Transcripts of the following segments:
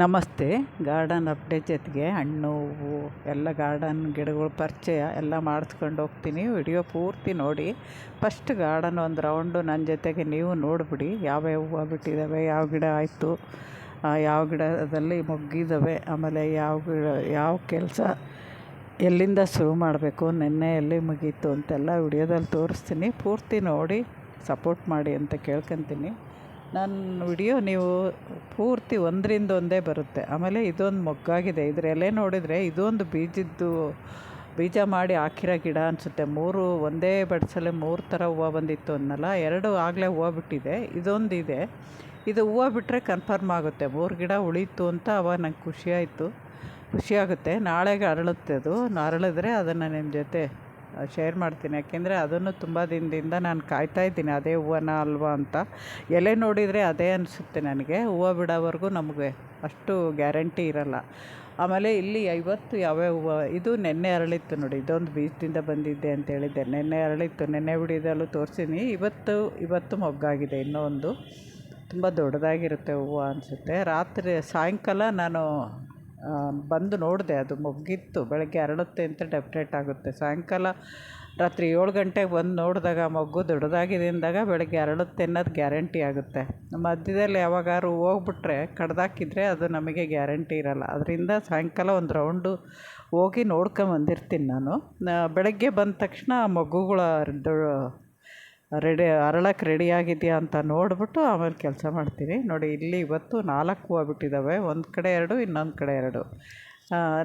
ನಮಸ್ತೆ. Garden update ಜೊತೆಗೆ ಹಣ್ಣು, ಹೂವು, ಎಲ್ಲ ಗಾರ್ಡನ್ ಗಿಡಗಳ ಪರಿಚಯ ಎಲ್ಲ ಮಾಡಿಸ್ಕೊಂಡು ಹೋಗ್ತೀನಿ. ವಿಡಿಯೋ ಪೂರ್ತಿ ನೋಡಿ. ಫಸ್ಟ್ ಗಾರ್ಡನ್ ಒಂದು ರೌಂಡು ನನ್ನ ಜೊತೆಗೆ ನೀವು ನೋಡಿಬಿಡಿ. ಯಾವ್ಯಾವ ಹೂವು ಬಿಟ್ಟಿದ್ದಾವೆ, ಯಾವ ಗಿಡ ಆಯಿತು ಯಾವ ಗಿಡದಲ್ಲಿ ಮೊಗ್ಗಿದ್ದಾವೆ, ಆಮೇಲೆ ಯಾವ ಗಿಡ, ಯಾವ ಕೆಲಸ ಎಲ್ಲಿಂದ ಶುರು ಮಾಡಬೇಕು, ನಿನ್ನೆ ಎಲ್ಲಿ ಮುಗೀತು ಅಂತೆಲ್ಲ ವಿಡಿಯೋದಲ್ಲಿ ತೋರಿಸ್ತೀನಿ. ಪೂರ್ತಿ ನೋಡಿ, ಸಪೋರ್ಟ್ ಮಾಡಿ ಅಂತ ಕೇಳ್ಕೊತೀನಿ. ನನ್ನ ವಿಡಿಯೋ ನೀವು ಪೂರ್ತಿ ಒಂದರಿಂದ ಒಂದೇ ಬರುತ್ತೆ. ಆಮೇಲೆ ಇದೊಂದು ಮೊಗ್ಗಾಗಿದೆ. ಇದ್ರ ಎಲೆ ನೋಡಿದರೆ ಇದೊಂದು ಬೀಜದ್ದು, ಬೀಜ ಮಾಡಿ ಹಾಕಿರೋ ಗಿಡ ಅನಿಸುತ್ತೆ. ಮೂರು, ಒಂದೇ ಬಡ್ಸಲ್ಲೇ ಮೂರು ಥರ ಹೂವು ಬಂದಿತ್ತು ಅನ್ನಲ್ಲ. ಎರಡು ಆಗಲೇ ಹೂವು ಬಿಟ್ಟಿದೆ. ಇದೊಂದು ಇದೆ ಇದು ಹೂವು ಬಿಟ್ಟರೆ ಕನ್ಫರ್ಮ್ ಆಗುತ್ತೆ. ಮೂರು ಗಿಡ ಉಳೀತು ಅಂತ ಅವಾಗ ನಂಗೆ ಖುಷಿಯಾಯಿತು ಖುಷಿಯಾಗುತ್ತೆ ನಾಳೆಗೆ ಅರಳುತ್ತೆ ಅದು. ಅರಳಿದ್ರೆ ಅದನ್ನು ನಿಮ್ಮ ಜೊತೆ ಶೇರ್ ಮಾಡ್ತೀನಿ. ಯಾಕೆಂದರೆ ಅದನ್ನು ತುಂಬ ದಿನದಿಂದ ನಾನು ಕಾಯ್ತಾ ಇದ್ದೀನಿ. ಅದೇ ಹೂವನ ಅಲ್ವಾ ಅಂತ. ಎಲೆ ನೋಡಿದರೆ ಅದೇ ಅನಿಸುತ್ತೆ ನನಗೆ. ಹೂವು ಬಿಡೋವರೆಗೂ ನಮಗೆ ಅಷ್ಟು ಗ್ಯಾರಂಟಿ ಇರಲ್ಲ. ಆಮೇಲೆ ಇಲ್ಲಿ ಐವತ್ತು ಯಾವ್ಯಾವ ಹೂವು, ಇದು ನೆನ್ನೆ ಅರಳಿತ್ತು ನೋಡಿ. ಇದೊಂದು ಬೀಜದಿಂದ ಬಂದಿದ್ದೆ ಅಂತ ಹೇಳಿದ್ದೆ. ನೆನ್ನೆ ಅರಳಿತ್ತು. ನೆನ್ನೆ ಬಿಡಿದಲ್ಲೂ ತೋರಿಸಿನಿ. ಇವತ್ತು ಇವತ್ತು ಮೊಗ್ಗಾಗಿದೆ ಇನ್ನೂ ಒಂದು. ತುಂಬ ದೊಡ್ಡದಾಗಿರುತ್ತೆ ಹೂವು ಅನಿಸುತ್ತೆ. ರಾತ್ರಿ, ಸಾಯಂಕಾಲ ನಾನು ಬಂದು ನೋಡಿದೆ, ಅದು ಮೊಗ್ಗಿತ್ತು. ಬೆಳಗ್ಗೆ ಅರಳುತ್ತೆ ಅಂತ ಡೆಫ್ನೆಟ್ ಆಗುತ್ತೆ. ಸಾಯಂಕಾಲ ರಾತ್ರಿ ಏಳು ಗಂಟೆಗೆ ಬಂದು ನೋಡಿದಾಗ ಮೊಗ್ಗು ದೊಡ್ಡದಾಗಿದೆ ಅಂದಾಗ ಬೆಳಗ್ಗೆ ಅರಳುತ್ತೆ ಅನ್ನೋದು ಗ್ಯಾರಂಟಿ ಆಗುತ್ತೆ. ಮಧ್ಯದಲ್ಲಿ ಯಾವಾಗಾದ್ರು ಹೋಗ್ಬಿಟ್ರೆ, ಕಡ್ದಾಕಿದ್ರೆ ಅದು ನಮಗೆ ಗ್ಯಾರಂಟಿ ಇರಲ್ಲ. ಅದರಿಂದ ಸಾಯಂಕಾಲ ಒಂದು ರೌಂಡು ಹೋಗಿ ನೋಡ್ಕೊಂಬಂದಿರ್ತೀನಿ ನಾನು. ಬೆಳಗ್ಗೆ ಬಂದ ತಕ್ಷಣ ಮೊಗ್ಗುಗಳ ರೆಡಿ ಅರಳಕ್ಕೆ ರೆಡಿ ಆಗಿದೆಯಾ ಅಂತ ನೋಡಿಬಿಟ್ಟು ಆಮೇಲೆ ಕೆಲಸ ಮಾಡ್ತೀನಿ. ನೋಡಿ, ಇಲ್ಲಿ ಇವತ್ತು ನಾಲ್ಕು ಹೂವು ಬಿಟ್ಟಿದ್ದಾವೆ ಒಂದು ಕಡೆ ಎರಡು, ಇನ್ನೊಂದು ಕಡೆ ಎರಡು.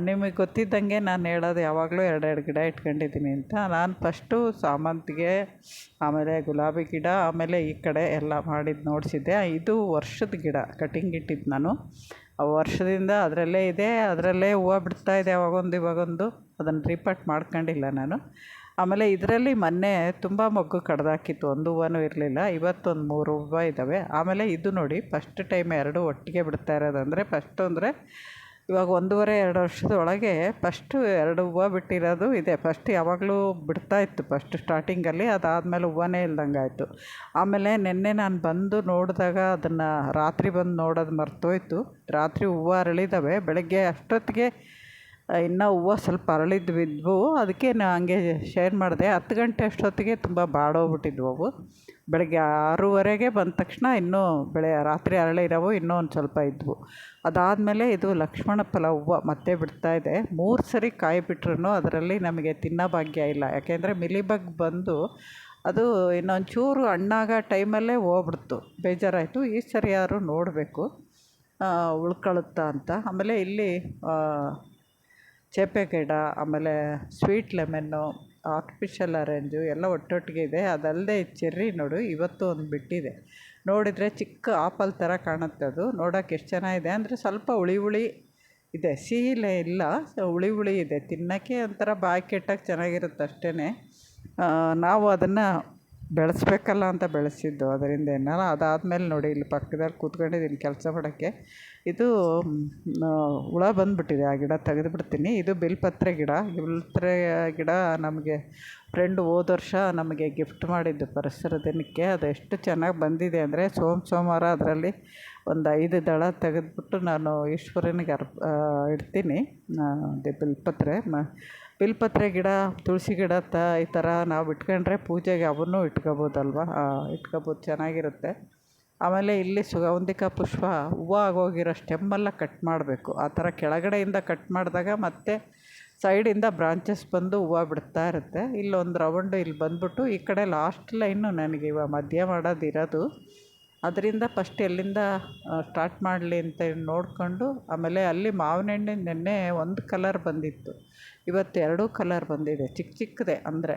ನಿಮಗೆ ಗೊತ್ತಿದ್ದಂಗೆ ನಾನು ಹೇಳೋದು ಯಾವಾಗಲೂ ಎರಡೆರಡು ಗಿಡ ಇಟ್ಕೊಂಡಿದ್ದೀನಿ ಅಂತ. ನಾನು ಫಸ್ಟು ಸಾಮಂತಿಗೆ, ಆಮೇಲೆ ಗುಲಾಬಿ ಗಿಡ, ಆಮೇಲೆ ಈ ಕಡೆ ಎಲ್ಲ ಮಾಡಿದ್ದು ನೋಡಿಸಿದ್ದೆ. ಇದು ವರ್ಷದ ಗಿಡ, ಕಟಿಂಗ್ ಇಟ್ಟಿದ್ದು ನಾನು. ವರ್ಷದಿಂದ ಅದರಲ್ಲೇ ಇದೆ, ಅದರಲ್ಲೇ ಹೂವು ಬಿಡ್ತಾ ಇದೆ ಅವಾಗೊಂದು ಇವಾಗೊಂದು. ಅದನ್ನು ರಿಪಟ್ ಮಾಡ್ಕೊಂಡಿಲ್ಲ ನಾನು. ಆಮೇಲೆ ಇದರಲ್ಲಿ ಮೊನ್ನೆ ತುಂಬ ಮೊಗ್ಗು ಕಡ್ದಾಕಿತ್ತು ಒಂದು ಹೂವನೂ ಇರಲಿಲ್ಲ, ಇವತ್ತೊಂದು ಮೂರು ಹೂವು ಇದ್ದಾವೆ ಆಮೇಲೆ ಇದು ನೋಡಿ ಫಸ್ಟ್ ಟೈಮ್ ಎರಡು ಒಟ್ಟಿಗೆ ಬಿಡ್ತಾ ಇರೋದು ಅಂದರೆ ಫಸ್ಟು ಅಂದರೆ ಇವಾಗ ಒಂದೂವರೆ, ಎರಡು ವರ್ಷದ ಒಳಗೆ ಫಸ್ಟು ಎರಡು ಹೂವು ಬಿಟ್ಟಿರೋದು ಇದೆ. ಫಸ್ಟ್ ಯಾವಾಗಲೂ ಬಿಡ್ತಾ ಇತ್ತು ಫಸ್ಟ್ ಸ್ಟಾರ್ಟಿಂಗಲ್ಲಿ ಅದಾದಮೇಲೆ ಹೂವನೇ ಇಲ್ದಂಗೆ ಆಯಿತು. ಆಮೇಲೆ ನಿನ್ನೆ ನಾನು ಬಂದು ನೋಡಿದಾಗ ಅದನ್ನು ರಾತ್ರಿ ಬಂದು ನೋಡೋದು ಮರ್ತೋಯ್ತು. ರಾತ್ರಿ ಹೂವು ಅರಳಿದ್ದಾವೆ ಬೆಳಗ್ಗೆ ಅಷ್ಟೊತ್ತಿಗೆ ಇನ್ನೂ ಹೂವು ಸ್ವಲ್ಪ ಅರಳಿದ್ದು ಬಿದ್ವು ಅದಕ್ಕೆ ನಾ ಹಂಗೆ ಶೇರ್ ಮಾಡಿದೆ. ಹತ್ತು ಗಂಟೆ ಅಷ್ಟೊತ್ತಿಗೆ ತುಂಬ ಬಾಡೋಗ್ಬಿಟ್ಟಿದ್ವು ಅವು. ಬೆಳಗ್ಗೆ ಆರೂವರೆಗೆ ಬಂದ ತಕ್ಷಣ ಇನ್ನೂ ಬೆಳೆ ರಾತ್ರಿ ಅರಳಿರೋವು ಇನ್ನೂ ಒಂದು ಸ್ವಲ್ಪ ಇದ್ವು. ಅದಾದಮೇಲೆ ಇದು ಲಕ್ಷ್ಮಣ ಫಲ ಹೂವು ಮತ್ತೆ ಬಿಡ್ತಾಯಿದೆ ಮೂರು ಸರಿ ಕಾಯಿ ಬಿಟ್ರೂ ಅದರಲ್ಲಿ ನಮಗೆ ತಿನ್ನೋ ಭಾಗ್ಯ ಇಲ್ಲ. ಯಾಕೆಂದರೆ ಮಿಲಿಬಗ್ ಬಂದು ಅದು ಇನ್ನೊಂದು ಚೂರು ಹಣ್ಣಾಗೋ ಟೈಮಲ್ಲೇ ಹೋಗ್ಬಿಡ್ತು. ಬೇಜಾರಾಯಿತು. ಈ ಸರಿ ಯಾರು ನೋಡಬೇಕು. ಉಳ್ಕೊಳುತ್ತಾ ಅಂತ. ಆಮೇಲೆ ಇಲ್ಲಿ ಚೇಪೆ ಗಿಡ, ಆಮೇಲೆ ಸ್ವೀಟ್ ಲೆಮನ್ನು ಆರ್ಟಿಫಿಷಿಯಲ್ ಆರೆಂಜು ಎಲ್ಲ ಒಟ್ಟೊಟ್ಟಿಗೆ ಇದೆ. ಅದಲ್ಲದೆ ಚೆರ್ರಿ ನೋಡು, ಇವತ್ತು ಒಂದು ಬಿಟ್ಟಿದೆ. ನೋಡಿದರೆ ಚಿಕ್ಕ ಆಪಲ್ ಥರ ಕಾಣುತ್ತೆ ಅದು. ನೋಡೋಕೆ ಎಷ್ಟು ಚೆನ್ನಾಗಿದೆ ಅಂದರೆ ಸ್ವಲ್ಪ ಹುಳಿ ಹುಳಿ ಇದೆ. ಸಿಹಿಲೇ ಇಲ್ಲ, ಹುಳಿ ಹುಳಿ ಇದೆ. ತಿನ್ನೋಕ್ಕೆ ಒಂಥರ ಬಾಯಿ ಕೆಟ್ಟಾಗಿ ಚೆನ್ನಾಗಿರುತ್ತೆ ಅಷ್ಟೇ ನಾವು ಅದನ್ನು ಬೆಳೆಸ್ಬೇಕಲ್ಲ ಅಂತ ಬೆಳೆಸಿದ್ದು. ಅದರಿಂದ ಏನಲ್ಲ ಅದಾದಮೇಲೆ ನೋಡಿ, ಇಲ್ಲಿ ಪಕ್ಕದಲ್ಲಿ ಕೂತ್ಕೊಂಡಿದ್ದೀನಿ ಕೆಲಸ ಮಾಡೋಕ್ಕೆ. ಇದು ಹುಳ ಬಂದುಬಿಟ್ಟಿದೆ. ಆ ಗಿಡ ತೆಗೆದುಬಿಡ್ತೀನಿ. ಇದು ಬಿಲ್ಪತ್ರೆ ಗಿಡ. ಬಿಲ್ಪತ್ರೆ ಗಿಡ ನಮಗೆ ಫ್ರೆಂಡ್ ಹೋದ ವರ್ಷ ನಮಗೆ ಗಿಫ್ಟ್ ಮಾಡಿದ್ದು ಪರಿಸರ ದಿನಕ್ಕೆ ಅದು ಎಷ್ಟು ಚೆನ್ನಾಗಿ ಬಂದಿದೆ ಅಂದರೆ ಸೋಮ ಸೋಮವಾರ ಅದರಲ್ಲಿ ಒಂದು ಐದು ದಳ ತೆಗೆದುಬಿಟ್ಟು ನಾನು ಈಶ್ವರನಿಗೆ ಅರ್ಪ ಇಡ್ತೀನಿ. ಅದೇ ಬಿಲ್ಪತ್ರೆ. ಮ, ಬಿಲ್ಪತ್ರೆ ಗಿಡ, ತುಳಸಿ ಗಿಡ ತ, ಈ ಥರ ನಾವು ಇಟ್ಕೊಂಡ್ರೆ ಪೂಜೆಗೆ ಅವನ್ನೂ ಇಟ್ಕೋಬೋದಲ್ವ? ಇಟ್ಕೋಬೋದು. ಚೆನ್ನಾಗಿರುತ್ತೆ. ಆಮೇಲೆ ಇಲ್ಲಿ ಸುಗಂಧಿಕ ಪುಷ್ಪ ಹೂವು ಆಗೋಗಿರೋ ಸ್ಟೆಮ್ಮೆಲ್ಲ ಕಟ್ ಮಾಡಬೇಕು. ಆ ಥರ ಕೆಳಗಡೆಯಿಂದ ಕಟ್ ಮಾಡಿದಾಗ ಮತ್ತೆ ಸೈಡಿಂದ ಬ್ರಾಂಚಸ್ ಬಂದು ಹೂವು ಬಿಡ್ತಾ ಇರುತ್ತೆ. ಇಲ್ಲೊಂದು ರೌಂಡು ಇಲ್ಲಿ ಬಂದ್ಬಿಟ್ಟು ಈ ಕಡೆ ಲಾಸ್ಟ್ ಲೈನು ನನಗೆ ಇವಾಗ ಮಧ್ಯ ಮಾಡೋದಿರೋದು. ಅದರಿಂದ ಫಸ್ಟ್ ಎಲ್ಲಿಂದ ಸ್ಟಾರ್ಟ್ ಮಾಡಲಿ ಅಂತ ನೋಡಿಕೊಂಡು, ಆಮೇಲೆ ಅಲ್ಲಿ ಮಾವಿನ ಹಣ್ಣು ನೆನ್ನೆ ಒಂದು ಕಲರ್ ಬಂದಿತ್ತು. ಇವತ್ತು ಎರಡೂ ಕಲರ್ ಬಂದಿದೆ. ಚಿಕ್ಕ ಚಿಕ್ಕದೆ ಅಂದರೆ.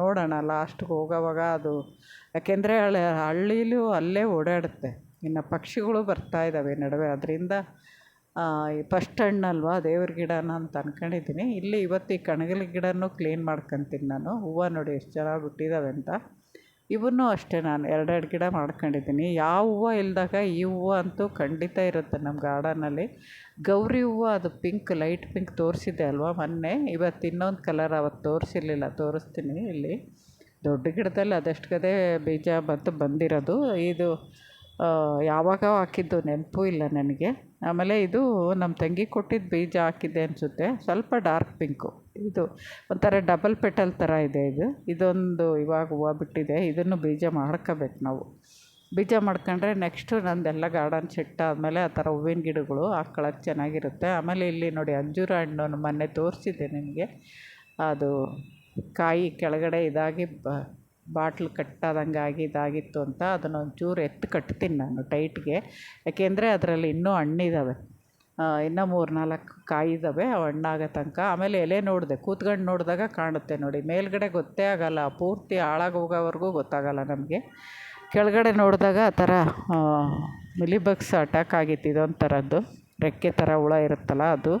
ನೋಡೋಣ ಲಾಸ್ಟ್ಗೆ ಹೋಗೋವಾಗ ಅದು. ಯಾಕೆಂದರೆ ಹಳೆ ಹಳ್ಳೀಲೂ ಅಲ್ಲೇ ಓಡಾಡುತ್ತೆ. ಇನ್ನು ಪಕ್ಷಿಗಳು ಬರ್ತಾ ಇದ್ದಾವೆ ನಡುವೆ. ಅದರಿಂದ ಈ ಫಸ್ಟ್ ಹಣ್ಣಲ್ವಾ, ದೇವ್ರ ಗಿಡನ ಅಂತ ಅಂದ್ಕೊಂಡಿದ್ದೀನಿ ಇಲ್ಲಿ ಇವತ್ತು ಈ ಕಣಗಿಲ ಗಿಡನೂ ಕ್ಲೀನ್ ಮಾಡ್ಕೊತೀನಿ ನಾನು. ಹೂವು ನೋಡಿ ಎಷ್ಟು ಚೆನ್ನಾಗಿ ಬಿಟ್ಟಿದ್ದಾವೆ ಅಂತ. ಇವನ್ನೂ ಅಷ್ಟೇ ನಾನು ಎರಡೆರಡು ಗಿಡ ಮಾಡ್ಕೊಂಡಿದ್ದೀನಿ. ಯಾವ ಹೂವು ಇಲ್ಲದಾಗ ಈ ಹೂವು ಅಂತೂ ಖಂಡಿತ ಇರುತ್ತೆ ನಮ್ಮ ಗಾರ್ಡನಲ್ಲಿ. ಗೌರಿ ಹೂವು ಅದು ಪಿಂಕ್, ಲೈಟ್ ಪಿಂಕ್ ತೋರಿಸಿದ್ದೆ ಅಲ್ವಾ ಮೊನ್ನೆ? ಇವತ್ತು ಇನ್ನೊಂದು ಕಲರ್ ಅವತ್ತು ತೋರಿಸಿರ್ಲಿಲ್ಲ, ತೋರಿಸ್ತೀನಿ ಇಲ್ಲಿ. ದೊಡ್ಡ ಗಿಡದಲ್ಲಿ ಅದಷ್ಟು ಗದೆ ಬೀಜ ಬಂತು, ಬಂದಿರೋದು. ಇದು ಯಾವಾಗ ಹಾಕಿದ್ದು ನೆನಪು ಇಲ್ಲ ನನಗೆ. ಆಮೇಲೆ ಇದು ನಮ್ಮ ತಂಗಿ ಕೊಟ್ಟಿದ್ದ ಬೀಜ ಹಾಕಿದ್ದೆ ಅನಿಸುತ್ತೆ. ಸ್ವಲ್ಪ ಡಾರ್ಕ್ ಪಿಂಕು. ಇದು ಒಂಥರ ಡಬಲ್ ಪೆಟಲ್ ಥರ ಇದೆ ಇದು. ಇದೊಂದು ಇವಾಗ ಹೂವು ಬಿಟ್ಟಿದೆ. ಇದನ್ನು ಬೀಜ ಮಾಡ್ಕೋಬೇಕು ನಾವು. ಬೀಜ ಮಾಡ್ಕೊಂಡ್ರೆ ನೆಕ್ಸ್ಟು ನಂದೆಲ್ಲ ಗಾರ್ಡನ್ ಆದಮೇಲೆ ಆ ಥರ ಹೂವಿನ ಗಿಡಗಳು ಹಾಕ್ಕೊಳಕ್ಕೆ ಚೆನ್ನಾಗಿರುತ್ತೆ. ಆಮೇಲೆ ಇಲ್ಲಿ ನೋಡಿ ಅಂಜೂರ ಹಣ್ಣು ಮೊನ್ನೆ ತೋರಿಸಿದ್ದೆ ನಿಮಗೆ. ಅದು ಕಾಯಿ ಕೆಳಗಡೆ ಇದಾಗಿ ಬ, ಬಾಟ್ಲ್ ಕಟ್ಟಾದಂಗೆ ಆಗಿ ಇದಾಗಿತ್ತು ಅಂತ ಅದನ್ನು ಒಂಚೂರು ಎತ್ತು ಕಟ್ತೀನಿ ನಾನು ಟೈಟ್ಗೆ ಯಾಕೆಂದರೆ ಅದರಲ್ಲಿ ಇನ್ನೂ ಹಣ್ಣಿದಾವೆ. ಇನ್ನೂ ಮೂರು ನಾಲ್ಕು ಕಾಯಿ ಇದ್ದಾವೆ ಅವು ಹಣ್ಣಾಗೋ ತನಕ. ಆಮೇಲೆ ಎಲೆ ನೋಡಿದೆ ಕೂತ್ಕೊಂಡು ನೋಡಿದಾಗ ಕಾಣುತ್ತೆ ನೋಡಿ. ಮೇಲ್ಗಡೆ ಗೊತ್ತೇ ಆಗೋಲ್ಲ, ಪೂರ್ತಿ ಹಾಳಾಗಿ ಹೋಗೋವರೆಗೂ ಗೊತ್ತಾಗೋಲ್ಲ ನಮಗೆ. ಕೆಳಗಡೆ ನೋಡಿದಾಗ ಆ ಥರ ಮಿಲಿಬಗ್ಸ್ ಅಟ್ಯಾಕ್ ಆಗಿತ್ತು ಇದೊಂದು ಥರದ್ದು ರೆಕ್ಕೆ ಥರ ಹುಳ ಇರುತ್ತಲ್ಲ ಅದು.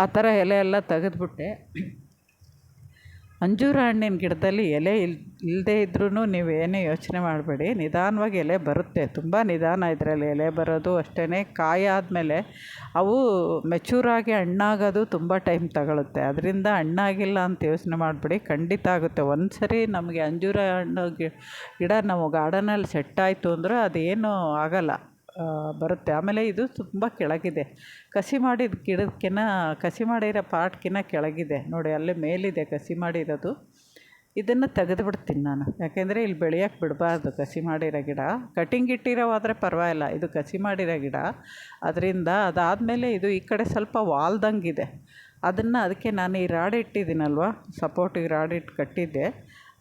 ಆ ಥರ ಎಲೆ ಎಲ್ಲ ತೆಗೆದ್ಬಿಟ್ಟೆ. ಅಂಜೂರ ಹಣ್ಣಿನ ಗಿಡದಲ್ಲಿ ಎಲೆ ಇಲ್ ಇಲ್ಲದೇ ಇದ್ರೂ ನೀವು ಏನೇ ಯೋಚನೆ ಮಾಡಬೇಡಿ. ನಿಧಾನವಾಗಿ ಎಲೆ ಬರುತ್ತೆ. ತುಂಬ ನಿಧಾನ ಇದರಲ್ಲಿ ಎಲೆ ಬರೋದು ಅಷ್ಟೇ ಕಾಯಿ ಆದಮೇಲೆ ಅವು ಮೆಚೂರಾಗಿ ಹಣ್ಣಾಗೋದು ತುಂಬ ಟೈಮ್ ತಗೊಳುತ್ತೆ. ಅದರಿಂದ ಹಣ್ಣಾಗಿಲ್ಲ ಅಂತ ಯೋಚನೆ ಮಾಡಬೇಡಿ. ಖಂಡಿತ ಆಗುತ್ತೆ. ಒಂದು ಸರಿ ನಮಗೆ ಅಂಜೂರ ಹಣ್ಣು ಗಿಡ ನಾವು ಗಾರ್ಡನಲ್ಲಿ ಸೆಟ್ ಆಯಿತು ಅಂದರೆ ಅದೇನು ಆಗೋಲ್ಲ. ಬರುತ್ತೆ. ಆಮೇಲೆ ಇದು ತುಂಬ ಕೆಳಗಿದೆ. ಕಸಿ ಮಾಡಿದ ಗಿಡಕ್ಕಿಂತ ಕಸಿ ಮಾಡಿರೋ ಪಾಟ್ಕಿನ ಕೆಳಗಿದೆ. ನೋಡಿ, ಅಲ್ಲೇ ಮೇಲಿದೆ ಕಸಿ ಮಾಡಿರೋದು. ಇದನ್ನು ತೆಗೆದುಬಿಡ್ತೀನಿ ನಾನು. ಯಾಕೆಂದರೆ ಇಲ್ಲಿ ಬೆಳೆಯೋಕ್ಕೆ ಬಿಡಬಾರ್ದು ಕಸಿ ಮಾಡಿರೋ ಗಿಡ. ಕಟಿಂಗ್ ಇಟ್ಟಿರೋವಾದರೆ ಪರವಾಗಿಲ್ಲ. ಇದು ಕಸಿ ಮಾಡಿರೋ ಗಿಡ. ಅದರಿಂದ ಅದಾದಮೇಲೆ ಇದು ಈ ಕಡೆ ಸ್ವಲ್ಪ ವಾಲ್ದಂಗಿದೆ. ಅದನ್ನು ಅದಕ್ಕೆ ನಾನು ಈ ರಾಡ್ ಇಟ್ಟಿದ್ದೀನಲ್ವ? ಸಪೋರ್ಟಿಗೆ ರಾಡ್ ಇಟ್ಟು ಕಟ್ಟಿದ್ದೆ.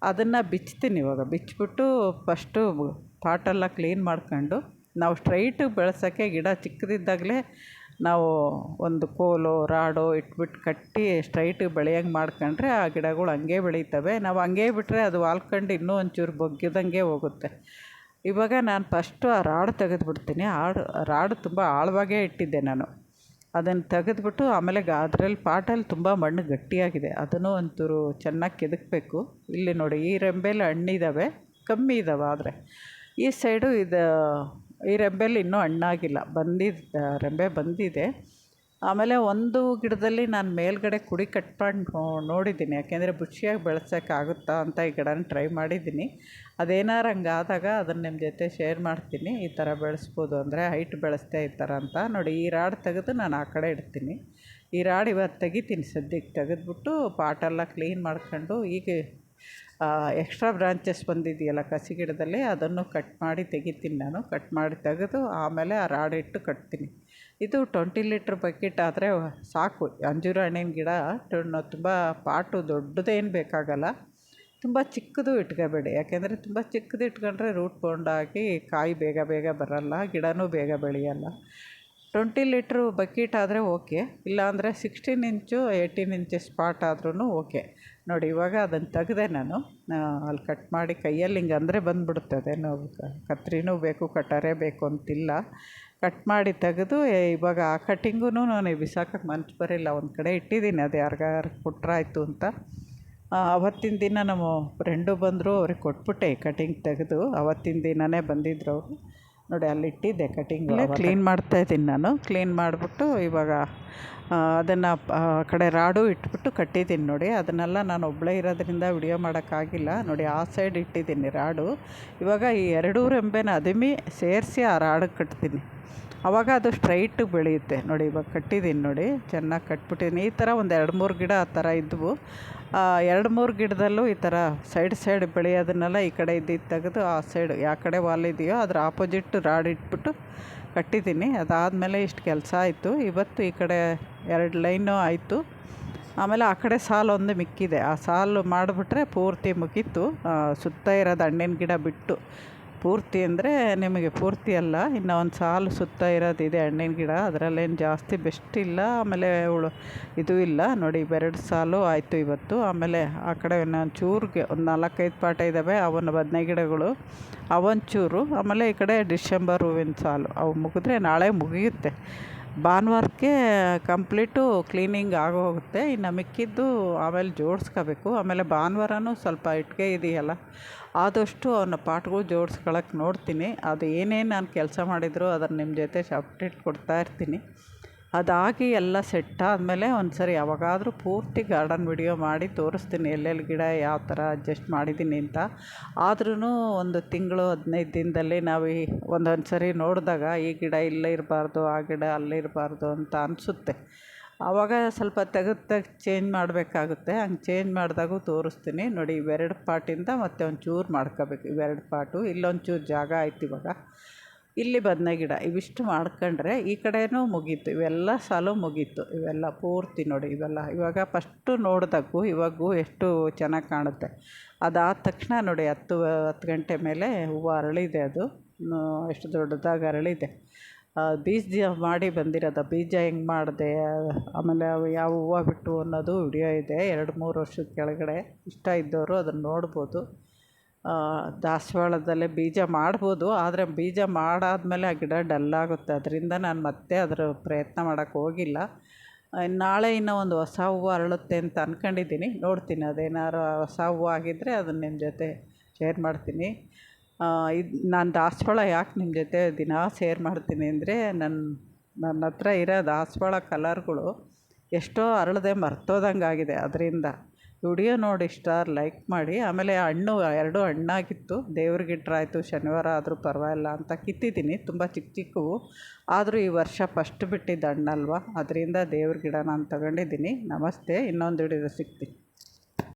ಅದನ್ನು ಬಿಚ್ತೀನಿ ಇವಾಗ. ಬಿಚ್ಚಿಬಿಟ್ಟು ಫಸ್ಟು ಪಾಟೆಲ್ಲ ಕ್ಲೀನ್ ಮಾಡ್ಕೊಂಡು ನಾವು ಸ್ಟ್ರೈಟ್ ಬೆಳ್ಸೋಕ್ಕೆ ಗಿಡ ಚಿಕ್ಕದಿದ್ದಾಗಲೇ ನಾವು ಒಂದು ಕೋಲು, ರಾಡು ಇಟ್ಬಿಟ್ಟು ಕಟ್ಟಿ ಸ್ಟ್ರೈಟ್ ಬೆಳೆಯಂಗೆ ಮಾಡ್ಕೊಂಡ್ರೆ ಆ ಗಿಡಗಳು ಹಂಗೆ ಬೆಳೀತವೆ. ನಾವು ಹಂಗೆ ಬಿಟ್ಟರೆ ಅದು ವಾಲ್ಕೊಂಡು ಇನ್ನೂ ಒಂಚೂರು ಬೊಗ್ಗಿದಂಗೆ ಹೋಗುತ್ತೆ. ಇವಾಗ ನಾನು ಫಸ್ಟು ಆ ರಾಡ್ ತೆಗೆದುಬಿಡ್ತೀನಿ. ಆಡು, ರಾಡು ತುಂಬ ಆಳವಾಗೇ ಇಟ್ಟಿದ್ದೆ ನಾನು. ಅದನ್ನು ತೆಗೆದುಬಿಟ್ಟು ಆಮೇಲೆ ಅದ್ರಲ್ಲಿ ಪಾಟಲ್ಲಿ ತುಂಬ ಮಣ್ಣು ಗಟ್ಟಿಯಾಗಿದೆ. ಅದನ್ನು ಒಂಚೂರು ಚೆನ್ನಾಗಿ ಕೆದಕಬೇಕು. ಇಲ್ಲಿ ನೋಡಿ ಈ ರೆಂಬೆಲಿ ಹಣ್ಣಿದ್ದಾವೆ ಕಮ್ಮಿ ಇದ್ದಾವೆ ಆದರೆ. ಈ ಸೈಡು ಇದು ಈ ರೆಂಬೆಲಿ ಇನ್ನೂ ಹಣ್ಣಾಗಿಲ್ಲ. ಬಂದಿದ್ದು ರೆಂಬೆ ಬಂದಿದೆ. ಆಮೇಲೆ ಒಂದು ಗಿಡದಲ್ಲಿ ನಾನು ಮೇಲ್ಗಡೆ ಕುಡಿ ಕಟ್ಕೊಂಡು ನೋಡಿದ್ದೀನಿ. ಯಾಕೆಂದರೆ ಬುಷಿಯಾಗಿ ಬೆಳೆಸೋಕ್ಕಾಗುತ್ತಾ ಅಂತ ಈ ಗಿಡನ ಟ್ರೈ ಮಾಡಿದ್ದೀನಿ. ಅದೇನಾರು ಹಂಗಾದಾಗ ಅದನ್ನು ನಿಮ್ಮ ಜೊತೆ ಶೇರ್ ಮಾಡ್ತೀನಿ. ಈ ಥರ ಬೆಳೆಸ್ಬೋದು ಅಂದರೆ ಹೈಟ್ ಬೆಳೆಸ್ದೆ ಈ ಥರ ಅಂತ. ನೋಡಿ, ಈ ರಾಡ್ ತೆಗೆದು ನಾನು ಆ ಕಡೆ ಇಡ್ತೀನಿ. ಈ ರಾಡ್ ಇವತ್ತು ತೆಗಿತೀನಿ ಸದ್ಯಕ್ಕೆ ತೆಗೆದ್ಬಿಟ್ಟು ಪಾಟೆಲ್ಲ ಕ್ಲೀನ್ ಮಾಡ್ಕೊಂಡು ಈಗ ಎಕ್ಸ್ಟ್ರಾ ಬ್ರಾಂಚಸ್ ಬಂದಿದೆಯಲ್ಲ ಕಸಿ ಗಿಡದಲ್ಲಿ, ಅದನ್ನು ಕಟ್ ಮಾಡಿ ತೆಗಿತೀನಿ ನಾನು. ಕಟ್ ಮಾಡಿ ತೆಗೆದು ಆಮೇಲೆ ಆ ರಾಡ್ ಇಟ್ಟು ಕಟ್ತೀನಿ. ಇದು ಟ್ವೆಂಟಿ ಲೀಟ್ರ್ ಬಕೆಟ್ ಆದರೆ ಸಾಕು. ಅಂಜೂರ ಹಣ್ಣಿನ ಗಿಡ ತುಂಬ ಪಾಟು ದೊಡ್ಡದೇನು ಬೇಕಾಗಲ್ಲ. ತುಂಬ ಚಿಕ್ಕದು ಇಟ್ಕೋಬೇಡಿ. ಯಾಕೆಂದರೆ ತುಂಬ ಚಿಕ್ಕದು ಇಟ್ಕೊಂಡ್ರೆ ರೂಟ್ ಬೌಂಡಾಗಿ ಕಾಯಿ ಬೇಗ ಬೇಗ ಬರಲ್ಲ ಗಿಡವೂ ಬೇಗ ಬೆಳೆಯೋಲ್ಲ. ಟ್ವೆಂಟಿ ಲೀಟ್ರು ಬಕೆಟ್ ಆದರೆ ಓಕೆ, ಇಲ್ಲಾಂದರೆ sixteen inch eighteen inches pot ಆದ್ರೂ ಓಕೆ. ನೋಡಿ, ಇವಾಗ ಅದನ್ನು ತೆಗ್ದೆ ನಾನು ಅಲ್ಲಿ ಕಟ್ ಮಾಡಿ ಕೈಯಲ್ಲಿ ಹಿಂಗೆ ಅಂದರೆ ಬಂದುಬಿಡುತ್ತೆ, ಅದೇನು ಕತ್ರಿನೂ ಬೇಕು, ಕಟಾರೇ ಬೇಕು ಅಂತಿಲ್ಲ. ಕಟ್ ಮಾಡಿ ತೆಗೆದು ಇವಾಗ ಆ ಕಟ್ಟಿಂಗೂ ನಾನು ಬಿಸಾಕಕ್ಕೆ ಮನ್ಸು ಬರಿಲ್ಲ ಒಂದು ಕಡೆ ಇಟ್ಟಿದ್ದೀನಿ, ಅದು ಯಾರಿಗಾರು ಕೊಟ್ಟರಾಯ್ತು ಅಂತ. ಅವತ್ತಿನ ದಿನ ನಮ್ಮ ಫ್ರೆಂಡು ಬಂದರು, ಅವ್ರಿಗೆ ಕೊಟ್ಬಿಟ್ಟೆ ಕಟಿಂಗ್ ತೆಗೆದು, ಅವತ್ತಿನ ದಿನವೇ ಬಂದಿದ್ರು ಅವರು. ನೋಡಿ ಅಲ್ಲಿ ಇಟ್ಟಿದ್ದೆ ಕಟಿಂಗ್ ಕ್ಲೀನ್ ಮಾಡ್ತಾ ಇದ್ದೀನಿ ನಾನು. ಕ್ಲೀನ್ ಮಾಡಿಬಿಟ್ಟು ಇವಾಗ ಅದನ್ನು ಆ ಕಡೆ ರಾಡು ಇಟ್ಬಿಟ್ಟು ಕಟ್ಟಿದ್ದೀನಿ ನೋಡಿ. ಅದನ್ನೆಲ್ಲ ನಾನು ಒಬ್ಬಳೇ ಇರೋದ್ರಿಂದ ವಿಡಿಯೋ ಮಾಡೋಕ್ಕಾಗಿಲ್ಲ. ನೋಡಿ ಆ ಸೈಡ್ ಇಟ್ಟಿದ್ದೀನಿ ರಾಡು. ಇವಾಗ ಈ ಎರಡೂ ರೆಂಬೆನ ಅದಿಮಿ ಸೇರಿಸಿ ಆ ರಾಡು ಕಟ್ತೀನಿ. ಆವಾಗ ಅದು ಸ್ಟ್ರೈಟ್ ಬೆಳೆಯುತ್ತೆ. ನೋಡಿ ಇವಾಗ ಕಟ್ಟಿದ್ದೀನಿ ನೋಡಿ, ಚೆನ್ನಾಗಿ ಕಟ್ಬಿಟ್ಟಿದ್ದೀನಿ ಈ ಥರ ಒಂದು ಎರಡು ಮೂರು ಗಿಡ ಆ ಥರ ಇದ್ದವು ಎರಡು ಮೂರು ಗಿಡದಲ್ಲೂ ಈ ಥರ ಸೈಡ್ ಸೈಡ್ ಬೆಳೆಯೋದನ್ನೆಲ್ಲ ಈ ಕಡೆ ಇದ್ದಿದ್ದು ತೆಗೆದು ಆ ಸೈಡ್ ಯಾವ ಕಡೆ ವಾಲ್ ಇದೆಯೋ ಅದ್ರ ಆಪೋಸಿಟ್ ರಾಡ್ ಇಟ್ಬಿಟ್ಟು ಕಟ್ಟಿದ್ದೀನಿ ಅದಾದಮೇಲೆ ಇಷ್ಟು ಕೆಲಸ ಆಯಿತು. ಇವತ್ತು ಈ ಕಡೆ ಎರಡು ಲೈನು ಆಯಿತು. ಆಮೇಲೆ ಆ ಕಡೆ ಸಾಲು ಒಂದು ಮಿಕ್ಕಿದೆ. ಆ ಸಾಲು ಮಾಡಿಬಿಟ್ರೆ ಪೂರ್ತಿ ಮುಗೀತು. ಸುತ್ತ ಇರೋದು ಹಣ್ಣಿನ ಗಿಡ ಬಿಟ್ಟು. ಪೂರ್ತಿ ಅಂದರೆ ನಿಮಗೆ ಪೂರ್ತಿ ಅಲ್ಲ. ಇನ್ನು ಒಂದು ಸಾಲು ಸುತ್ತ ಇರೋದಿದೆ ಹಣ್ಣಿನ ಗಿಡ. ಅದರಲ್ಲೇನು ಜಾಸ್ತಿ ಬೆಸ್ಟ್ ಇಲ್ಲ. ಆಮೇಲೆ ಉಳು ಇದು ಇಲ್ಲ. ನೋಡಿ ಇವೆರಡು ಸಾಲು ಆಯಿತು ಇವತ್ತು. ಆಮೇಲೆ ಆ ಕಡೆ ಇನ್ನೊಂದು ಚೂರಿಗೆ ಒಂದು ನಾಲ್ಕೈದು ಪಾಟ ಇದ್ದಾವೆ ಅವನ್ನ ಬದನೆ ಗಿಡಗಳು. ಅವೊಂಚೂರು. ಆಮೇಲೆ ಈ ಕಡೆ ಡಿಸೆಂಬರ್ ಹೂವಿನ ಸಾಲು. ಅವು ಮುಗಿದ್ರೆ ನಾಳೆ ಮುಗಿಯುತ್ತೆ. ಭಾನುವಾರಕ್ಕೆ ಕಂಪ್ಲೀಟು ಕ್ಲೀನಿಂಗ್ ಆಗೋಗುತ್ತೆ. ಇನ್ನು ಮಿಕ್ಕಿದ್ದು ಆಮೇಲೆ ಜೋಡಿಸ್ಕೋಬೇಕು. ಆಮೇಲೆ ಭಾನುವಾರನೂ ಸ್ವಲ್ಪ ಇಟ್ಟಿಗೆ ಇದೆಯಲ್ಲ. ಆದಷ್ಟು ಅವನ ಪಾಟ್ಗಳು ಜೋಡ್ಸ್ಕೊಳಕ್ಕೆ ನೋಡ್ತೀನಿ. ಅದು ಏನೇನು ನಾನು ಕೆಲಸ ಮಾಡಿದರೂ ಅದನ್ನು ನಿಮ್ಮ ಜೊತೆ ಅಪ್ಡೇಟ್ ಕೊಡ್ತಾ ಇರ್ತೀನಿ. ಅದಾಗಿ ಎಲ್ಲ ಸೆಟ್ ಆದಮೇಲೆ ಒಂದು ಸರಿ ಯಾವಾಗಾದರೂ ಪೂರ್ತಿ ಗಾರ್ಡನ್ ವಿಡಿಯೋ ಮಾಡಿ ತೋರಿಸ್ತೀನಿ. ಎಲ್ಲೆಲ್ಲಿ ಗಿಡ ಯಾವ ಥರ ಅಡ್ಜಸ್ಟ್ ಮಾಡಿದ್ದೀನಿ ಅಂತ. ಆದ್ರೂ ಒಂದು ತಿಂಗಳು ಹದಿನೈದು ದಿನದಲ್ಲಿ ನಾವು ಈ ಒಂದೊಂದು ಸರಿ ನೋಡಿದಾಗ ಈ ಗಿಡ ಇಲ್ಲೇ ಇರಬಾರ್ದು, ಆ ಗಿಡ ಅಲ್ಲೇ ಇರಬಾರ್ದು ಅಂತ ಅನಿಸುತ್ತೆ. ಆವಾಗ ಸ್ವಲ್ಪ ತೆಗೆದು ತೆಗ್ದು ಚೇಂಜ್ ಮಾಡಬೇಕಾಗುತ್ತೆ. ಹಂಗೆ ಚೇಂಜ್ ಮಾಡಿದಾಗೂ ತೋರಿಸ್ತೀನಿ. ನೋಡಿ, ಇವೆರಡು ಪಾಟಿಂದ ಮತ್ತೆ ಒಂಚೂರು ಮಾಡ್ಕೋಬೇಕು. ಇವೆರಡು ಪಾಟು, ಇಲ್ಲೊಂಚೂರು ಜಾಗ ಆಯ್ತು ಇವಾಗ. ಇಲ್ಲಿ ಬದನೆ ಗಿಡ, ಇವಿಷ್ಟು ಮಾಡ್ಕೊಂಡ್ರೆ ಈ ಕಡೆಯೂ ಮುಗೀತು. ಇವೆಲ್ಲ ಸಾಲು ಮುಗೀತು. ಇವೆಲ್ಲ ಪೂರ್ತಿ ನೋಡಿ, ಇವೆಲ್ಲ. ಇವಾಗ ಫಸ್ಟು ನೋಡಿದಾಗೂ ಇವಾಗೂ ಎಷ್ಟು ಚೆನ್ನಾಗಿ ಕಾಣುತ್ತೆ. ಅದಾದ ತಕ್ಷಣ ನೋಡಿ, ಹತ್ತು ಹತ್ತು ಗಂಟೆ ಮೇಲೆ ಹೂವು ಅರಳಿದೆ ಅದು. ಎಷ್ಟು ದೊಡ್ಡದಾಗಿ ಅರಳಿದೆ. ಬೀಜ ಮಾಡಿ ಬಂದಿರೋದು. ಬೀಜ ಹೆಂಗೆ ಮಾಡಿದೆ? ಆಮೇಲೆ ಅವು ಯಾವ ಹೂವು ಬಿಟ್ಟು ಅನ್ನೋದು ವಿಡಿಯೋ ಇದೆ. ಎರಡು ಮೂರು ವರ್ಷದ ಕೆಳಗಡೆ ಇಷ್ಟ ಇದ್ದವರು ಅದನ್ನು ನೋಡ್ಬೋದು. ದಾಸವಾಳದಲ್ಲೇ ಬೀಜ ಮಾಡ್ಬೋದು. ಆದರೆ ಬೀಜ ಮಾಡಾದಮೇಲೆ ಆ ಗಿಡ ಡಲ್ಲಾಗುತ್ತೆ ಅದರಿಂದ ನಾನು ಮತ್ತೆ ಅದರ ಪ್ರಯತ್ನ ಮಾಡೋಕ್ಕೆ ಹೋಗಿಲ್ಲ. ನಾಳೆ ಇನ್ನೂ ಒಂದು ಹೊಸ ಹೂವು ಅರಳುತ್ತೆ ಅಂತ ಅಂದ್ಕೊಂಡಿದ್ದೀನಿ ನೋಡ್ತೀನಿ. ಅದೇನಾದ್ರು ಹೊಸ ಹೂವು ಆಗಿದ್ದರೆ ಅದನ್ನು ನಿಮ್ಮ ಜೊತೆ ಶೇರ್ ಮಾಡ್ತೀನಿ. ಇದು ನಾನು ದಾಸವಾಳ ಯಾಕೆ ನಿಮ್ಮ ಜೊತೆ ದಿನಾ ಸೇರ್ ಮಾಡ್ತೀನಿ ಅಂದರೆ ನನ್ನ ನನ್ನ ಹತ್ರ ಇರೋ ದಾಸವಾಳ ಕಲರ್ಗಳು ಎಷ್ಟೋ ಅರಳದೆ ಮರ್ತೋದಂಗೆ ಆಗಿದೆ. ಅದರಿಂದ ವಿಡಿಯೋ ನೋಡಿ ಇಷ್ಟ ಲೈಕ್ ಮಾಡಿ. ಆಮೇಲೆ ಹಣ್ಣು, ಎರಡು ಹಣ್ಣಾಗಿತ್ತು. ದೇವ್ರಿಗೆ ಇಟ್ರಾಯ್ತು ಶನಿವಾರ ಆದರೂ ಪರವಾಗಿಲ್ಲ ಅಂತ ಕಿತ್ತಿದ್ದೀನಿ. ತುಂಬ ಚಿಕ್ಕ ಚಿಕ್ಕವು. ಆದರೂ ಈ ವರ್ಷ ಫಸ್ಟ್ ಬಿಟ್ಟಿದ್ದ ಹಣ್ಣಲ್ವ? ಅದರಿಂದ ದೇವ್ರ ಗಿಡ ನಾನು ತಗೊಂಡಿದ್ದೀನಿ. ನಮಸ್ತೆ. ಇನ್ನೊಂದು ವಿಡಿಯೋ ಸಿಗ್ತೀನಿ.